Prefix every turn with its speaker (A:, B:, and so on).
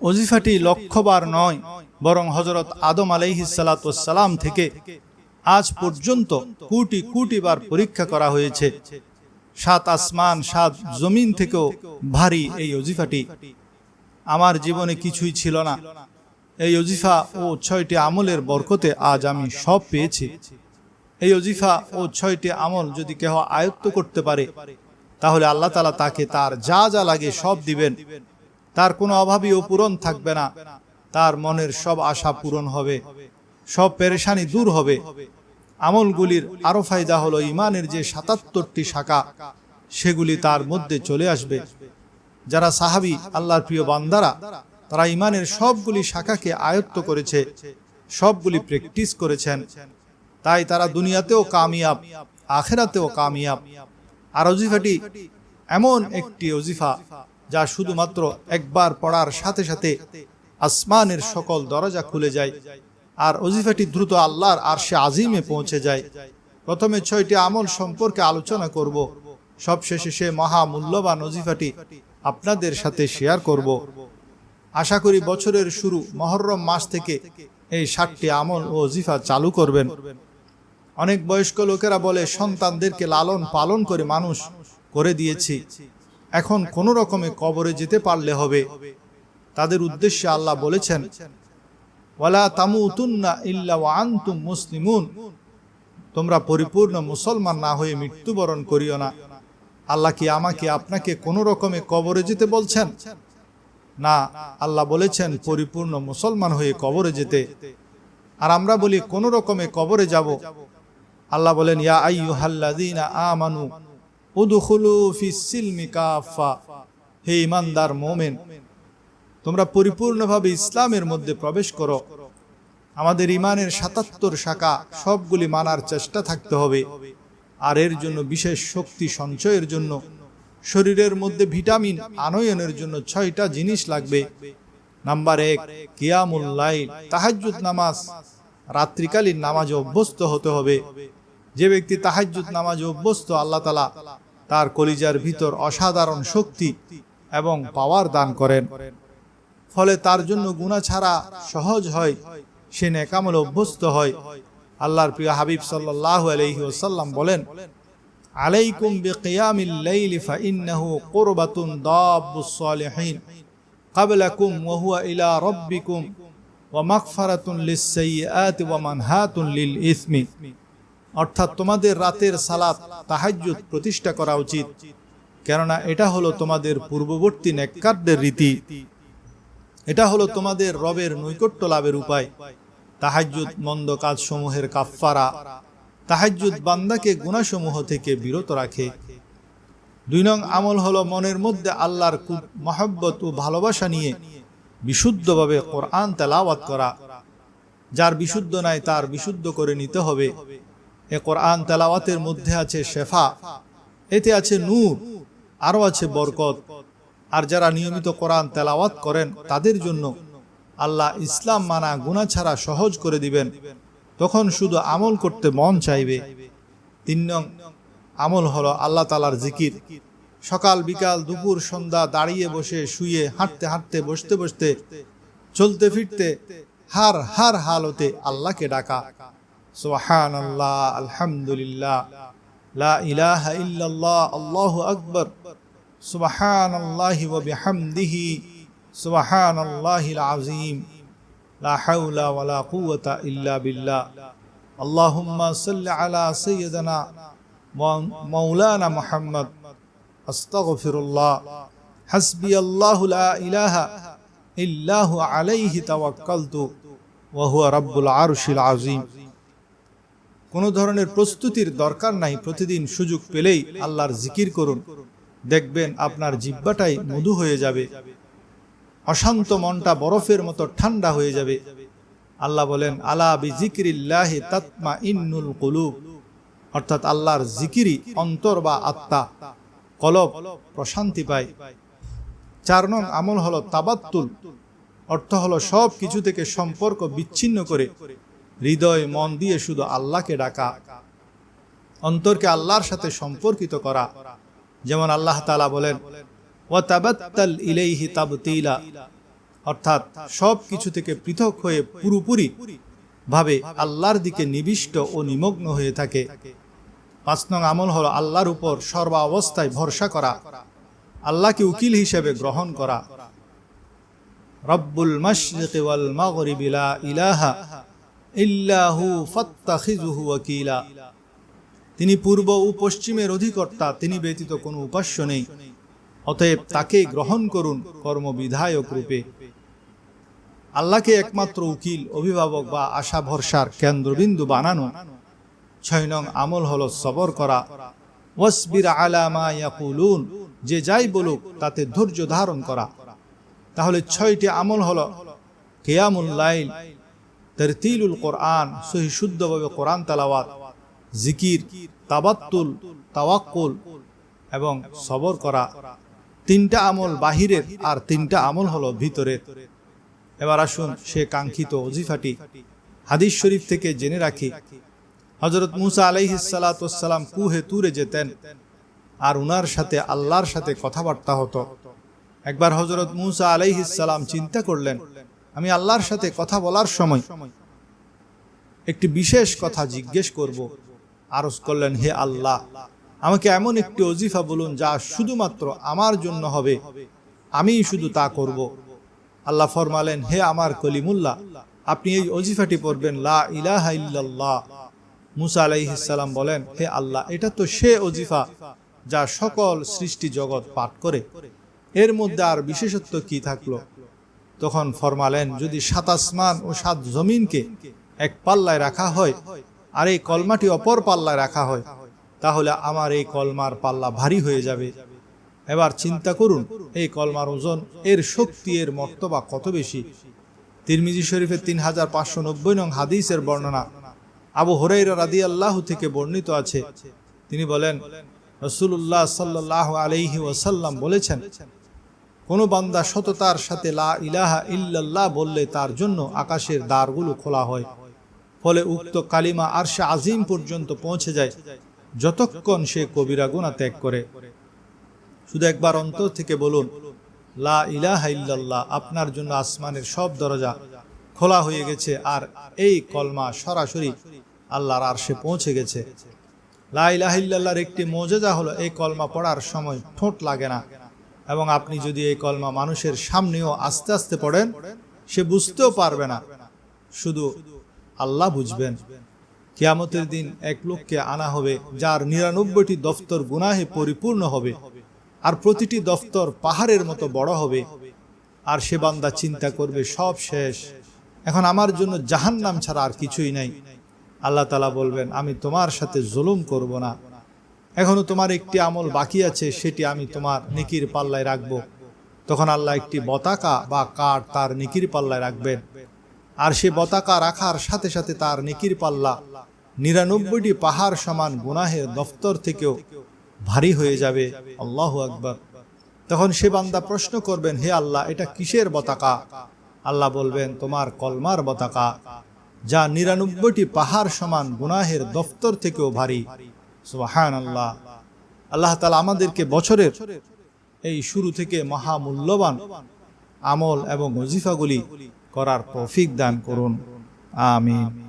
A: ওজিফাটি লক্ষবার নয়, বরং হজরত আদম আলাইহিসালাম থেকে। আজ পর্যন্ত কোটি কোটি বার পরীক্ষা করা হয়েছে। সাত আসমান, সাত জমিন থেকেও ভারী এই ওজিফাটি। আমার জীবনে কিছুই ছিল না। এই অজিফা ও ছয়টি আমলের বরকতে আজ আমি সব পেয়েছি। এই অজিফা ও ছয়টি আমল যদি কেহ আয়ত্ত করতে পারে, তাহলে আল্লাহ তালা তাকে তার যা যা লাগে সব দিবেন। তার কোনো অভাবই পূরণ থাকবে না। তার মনের সব আশা পূরণ হবে, সব পেরেশানি দূর হবে। আমলগুলির আরও ফায়দা হলো ইমানের যে সাতাত্তরটি শাখা, সেগুলি তার মধ্যে চলে আসবে। যারা সাহাবি, আল্লাহর প্রিয় বান্দারা, তারা ইমানের সবগুলি শাখাকে আয়ত্ত করেছে, সবগুলি প্র্যাকটিস করেছেন। তাই তারা দুনিয়াতেও কামিয়াব, আখেরাতেও কামিয়াব। আর অজিফাটি এমন একটি অজিফা যা শুধুমাত্র একবার পড়ার সাথে সাথে আসমানের সকল দরজা খুলে যায় আর অজিফাটি দ্রুত আল্লাহর আর সে আজিমে পৌঁছে যায়। প্রথমে ছয়টি আমল সম্পর্কে আলোচনা করব। সবশেষে সে মহা মূল্যবান অজিফাটি আপনাদের সাথে শেয়ার করব। আশা করি বছরের শুরু মহরম মাস থেকে এই ষাটটি আমল ও অজিফা চালু করবেন। অনেক বয়স্ক লোকেরা বলে, সন্তানদেরকে লালন পালন করে মানুষ করে দিয়েছি। এখন কোনো রকমে কবরে যেতে পারলে হবে। তাদের উদ্দেশ্যে আল্লাহ বলেছেন, ওয়ালা তামুতুন্না ইল্লা আনতুম মুসলিমুন। তোমরা পরিপূর্ণ মুসলমান না হয়ে মৃত্যুবরণ করিও না। আল্লাহ কি আমাকে আপনাকে কোনো রকমে কবরে যেতে বলছেন? না, আল্লাহ বলেছেন, পরিপূর্ণ মুসলমান হয়ে কবরে যেতে। আর আমরা বলি, কোনো রকমে কবরে যাব। আল্লাহ বলেন, ইয়া আইয়ুহাল্লাযীনা আমানু। উদখুলু ফিস সিলমি কাফা। হে ইমানদার মোমেন, তোমরা পরিপূর্ণভাবে ইসলামের মধ্যে প্রবেশ করো। আমাদের ইমানের সাতাত্তর শাখা, সবগুলি মানার চেষ্টা থাকতে হবে। আর এর জন্য বিশেষ শক্তি সঞ্চয়ের জন্য, শরীরের মধ্যে ভিটামিন আনয়নের জন্য ছয়টা জিনিস লাগবে। নাম্বার এক, কিয়ামুল লাইল, তাহাজ্জুদ নামাজ। রাত্রিকালীন নামাজে অভ্যস্ত হতে হবে। যে ব্যক্তি তাহাজ্জুদ নামাজে অভ্যস্ত, আল্লাহ তালা তার কলিজার ভিতর অসাধারণ শক্তি এবং পাওয়ার দান করেন। ফলে তার জন্য গুণা ছাড়া সহজ হয়, সে নেকামল অভ্যস্ত হয়। আল্লাহর প্রিয় হাবিব সাল্লাহ আলহি ওসাল্লাম বলেন, আলাইকুম কুরবাতুন দাব্বুস সালিহিন ক্বাবলাকুম ওয়া হুয়া ইলা রাব্বিকুম, ওয়া মাগফিরাতুন লিস-সাইয়্যাতি ওয়া মানহাতুন লিল ইসমি। অর্থাৎ তোমাদের রাতের সালাত তাহাজ্জুদ প্রতিষ্ঠা করা উচিত। কেননা এটা হলো তোমাদের পূর্ববর্তী নেককারদের রীতি। এটা হলো তোমাদের রবের নৈকট্য লাভের উপায়। তাহাজ্জুদ মন্দ কাজসমূহের কাফফারা। তাহাজ্জুদ বান্দাকে গুণাসমূহ থেকে বিরত রাখে। দুই নং আমল হলো মনের মধ্যে আল্লাহর খুব মহব্বত ও ভালোবাসা নিয়ে বিশুদ্ধভাবে কোরআন তেলাওয়াত করা। যার বিশুদ্ধ নাই, তার বিশুদ্ধ করে নিতে হবে। এ কোরআন তেলাওয়াতের মধ্যে আছে শেফা, এতে আছে নূর, আরও আছে বরকত। আর যারা নিয়মিত কোরআন তেলাওয়াত করেন, তাদের জন্য আল্লাহ ইসলাম মানা গুণা ছাড়া সহজ করে দিবেন। তখন শুধু আমল করতে মন চাইবে। তিন নং, আমল হলো আল্লাহ তালার জিকির। সকাল, বিকাল, দুপুর, সন্ধ্যা, দাঁড়িয়ে বসে, শুয়ে, হাঁটতে হাঁটতে, বসতে বসতে, চলতে, ফিরতে, হার হার হালতে আল্লাহকে ডাকা। সোহান আল্লাহ আলহামদুলিল্লাহ, লা ইলাহা ইল্লাল্লাহ, আল্লাহু আকবার সুবহান আল্লাহি বিহামদিহি সুবহান আল্লাহিল আযীম, লা হাওলা ওয়ালা কুওয়াতা ইল্লা বিল্লাহ, আল্লাহুম্মা সাল্লি আলা সাইয়্যিদিনা মাওলানা মুহাম্মদ, আস্তাগফিরুল্লাহ হাসবি আল্লাহু লা ইলাহা ইল্লাহু আলাইহি তাওয়াক্কালতু, ওয়া হুয়া রাব্বুল আরশিল আযীম। কোনো ধরনের প্রস্তুতির দরকার নাই, প্রতিদিন সুযোগ পেলেই আল্লাহর জিকির করুন। দেখবেন আপনার জিব্বাটাই মধু হয়ে যাবে। অশান্ত মনটা বরফের মতো ঠান্ডা হয়ে যাবে। আল্লাহ বলেন, আলা বি জিকিরিল্লাহি তাতমা ইন্নুল কুলুব। অর্থাৎ আল্লাহর জিকিরি অন্তর বা আত্মা, কলব প্রশান্তি পায়। চার নং আমল হলো তাবাত্তুল, অর্থ হলো সব কিছু থেকে সম্পর্ক বিচ্ছিন্ন করে। হৃদয় মন দিয়ে শুধু আল্লাহকে ডাকা, অন্তরকে আল্লাহর সাথে সম্পর্কিত করা। যেমন আল্লাহ তালা বলেন ও তাবাত্তাল ইলাইহি তাবতিলা অর্থাৎ সব কিছু থেকে পৃথক হয়ে পুরোপুরি ভাবে আল্লাহর দিকে নিবিষ্ট ও নিমগ্ন হয়ে থাকে। পাঁচ নং আমল হলো আল্লাহর উপর সর্বা অবস্থায় ভরসা করা, আল্লাহকে উকিল হিসেবে গ্রহণ করা। রব্বুল মাশরিকি ওয়াল মাগরিবি লা ইলাহা তিনি পূর্ব ও পশ্চিমের অধিকর্তা, তিনি ব্যতীত কোনো উপাস্য নেই। অতএব তাকে গ্রহণ করুন কর্মবিধায়ক রূপে। আল্লাহকে একমাত্র উকিল, অভিভাবক বা আশা ভরসার কেন্দ্রবিন্দু বানানো। ছয় নং আমল হল সবর করা। যে যাই বলুক তাতে ধৈর্য ধারণ করা। তাহলে ছয়টি আমল হলো কেয়ামুল লাইল তারতিলুল কোরআন, সহি শুদ্ধভাবে কোরআন তালাওয়াত, জিকির, তাবাত্তুল, তাওয়াক্কুল এবং সবর করা তিনটা আমল বাহিরের আর তিনটা আমল হলো ভিতরের। এবার আসুন সে কাঙ্ক্ষিত অজিফাটি হাদিস শরীফ থেকে জেনে রাখি। হজরত মুসা আলাইহিসালাম কুহে তুরে যেতেন আর উনার সাথে আল্লাহর সাথে কথাবার্তা হতো। একবার হজরত মুসা আলাইহিসালাম চিন্তা করলেন আমি আল্লাহর সাথে কথা বলার সময় একটি বিশেষ কথা জিজ্ঞেস করব। আরজ করলেন, হে আল্লাহ, আমাকে এমন একটি অজিফা বলুন যা শুধুমাত্র আমার জন্য হবে। আমি শুধু তা করব। আল্লাহ ফরমালেন, হে আমার কলিমুল্লাহ, আপনি এই অজিফাটি পড়বেন, লা ইলাহা ইল্লাল্লাহ। মুসা আলাইহিসাল্লাম বলেন, হে আল্লাহ, এটা তো সে অজিফা যা সকল সৃষ্টি জগৎ পাঠ করে। এর মধ্যে আর বিশেষত্ব কি থাকল? তখন ফরমালেন, যদি সাত আসমান ও সাত জমিনকে এক পাল্লায় রাখা হয়, আর এই কলমাটি অপর পাল্লায় রাখা হয়, তাহলে আমার এই কলমার পাল্লা ভারী হয়ে যাবে। এবার চিন্তা করুন, এই কলমার ওজন, এর শক্তি, এর মর্তবা কত বেশি? তিরমিজি শরীফের তিন হাজার পাঁচশো নব্বই নং হাদিসের বর্ণনা। আবু হরাইরা রাদি আল্লাহ থেকে বর্ণিত আছে। তিনি বলেন রসুল্লাহ সাল্লাহ আলহি ওসাল্লাম বলেছেন কোনো বান্দা সততার সাথে লা ইলাহা ইল্লাল্লাহ বললে তার জন্য আকাশের দ্বারগুলো খোলা হয়। ফলে উক্ত কালিমা আরশে আজিম পর্যন্ত পৌঁছে যায়, যতক্ষণ সে কবিরা গুণা ত্যাগ করে। শুধু একবার অন্তর থেকে বলুন, লা ইলাহা ইল্লাল্লাহ, আপনার জন্য আসমানের সব দরজা খোলা হয়ে গেছে আর এই কলমা সরাসরি আল্লাহর আরশে পৌঁছে গেছে। লা ইলাহা ইল্লাল্লাহর একটি মজেজা হলো এই কলমা পড়ার সময় ঠোঁট লাগে না। এবং আপনি যদি এই কলমা মানুষের সামনেও আস্তে আস্তে পড়েন, সে বুঝতেও পারবে না। শুধু আল্লাহ বুঝবেন। কিয়ামতের দিন এক লোককে আনা হবে যার নিরানব্বইটি দফতর গুনাহে পরিপূর্ণ হবে আর প্রতিটি দফতর পাহাড়ের মতো বড় হবে আর সে বান্দা চিন্তা করবে, সব শেষ। এখন আমার জন্য জাহান নাম ছাড়া আর কিছুই নাই। আল্লাহ তালা বলবেন, আমি তোমার সাথে জুলুম করব না। এখনও তোমার একটি আমল বাকি আছে, সেটি আমি তোমার নিকির পাল্লায় রাখব। তখন আল্লাহ একটি বতাকা বা কাঠ তার নিকির পাল্লায় রাখবেন। আর সে বতাকা রাখার সাথে সাথে তার নিকির পাল্লা নিরানব্বইটি পাহাড় সমান গুনাহের দফতর থেকেও ভারী হয়ে যাবে। আল্লাহ আকবর। তখন সে বান্দা প্রশ্ন করবেন, হে আল্লাহ, এটা কিসের বতাকা? আল্লাহ বলবেন, তোমার কলমার বতাকা, যা নিরানব্বইটি পাহাড় সমান গুনাহের দফতর থেকেও ভারী। সুবাহান আল্লাহ আল্লাহ তালা আমাদেরকে বছরের এই শুরু থেকে মহামূল্যবান আমল এবং ওজিফাগুলি করার তৌফিক দান করুন। আমিন।